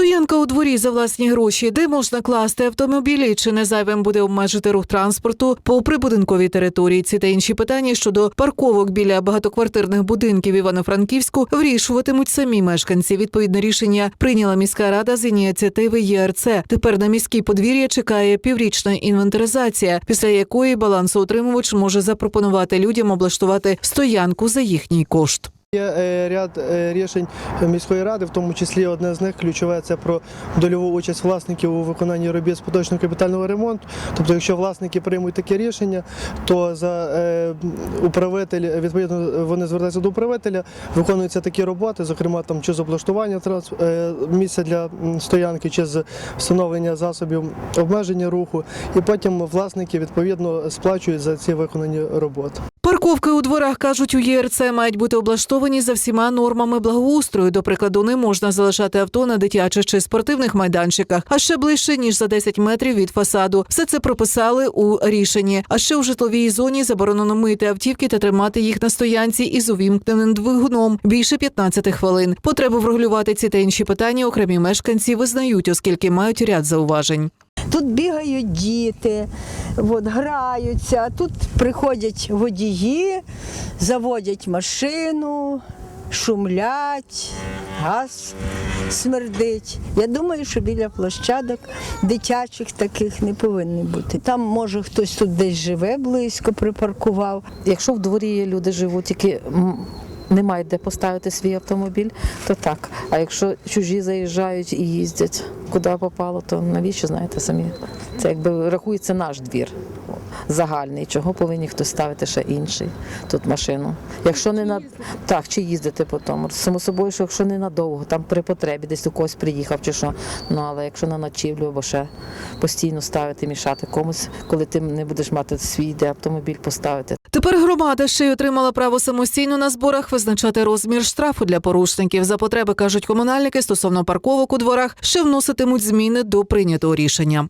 Стоянка у дворі за власні гроші, де можна класти автомобілі, чи не зайвим буде обмежити рух транспорту по прибудинковій території. Ці та інші питання щодо парковок біля багатоквартирних будинків Івано-Франківську вирішуватимуть самі мешканці. Відповідне рішення прийняла міська рада з ініціативи ЄРЦ. Тепер на міській подвір'я чекає піврічна інвентаризація, після якої балансоутримувач може запропонувати людям облаштувати стоянку за їхній кошт. Є е, ряд е, рішень міської ради, в тому числі одне з них ключове це про дольову участь власників у виконанні робіт з поточного капітального ремонту. Тобто, якщо власники приймуть таке рішення, то за е, управитель відповідно вони звертаються до управителя, виконуються такі роботи, зокрема там чи з облаштування місця для стоянки, чи з встановлення засобів обмеження руху, і потім власники відповідно сплачують за ці виконані роботи. Парковки у дворах кажуть у ЄРЦ мають бути облаштовані за всіма нормами благоустрою. До прикладу, не можна залишати авто на дитячих чи спортивних майданчиках, а ще ближче ніж за 10 метрів від фасаду. Все це прописали у рішенні. А ще у житловій зоні заборонено мити автівки та тримати їх на стоянці із увімкненим двигуном більше 15 хвилин. Потребу врегулювати ці та інші питання окремі мешканці визнають, оскільки мають ряд зауважень. Тут бігають діти, от, граються, тут приходять водії, заводять машину, шумлять, газ смердить. Я думаю, що біля площадок дитячих таких не повинно бути. Там, може, хтось тут десь живе близько, припаркував. Якщо в дворі люди живуть, тільки м, не мають де поставити свій автомобіль, то так. А якщо чужі заїжджають і їздять куди попало, то навіщо знаєте самі? Це якби рахується наш двір загальний. Чого повинні хтось ставити ще інший тут машину? Якщо не на так, чи їздити по тому. Само собою, що якщо не надовго, там при потребі десь до когось приїхав чи що. Ну але якщо на ночівлю або ще постійно ставити, мішати комусь, коли ти не будеш мати свій де автомобіль поставити, Тепер громада ще й отримала право самостійно на зборах визначати розмір штрафу для порушників. За потреби кажуть комунальники стосовно парковок у дворах ще вноситимуть зміни до прийнятого рішення.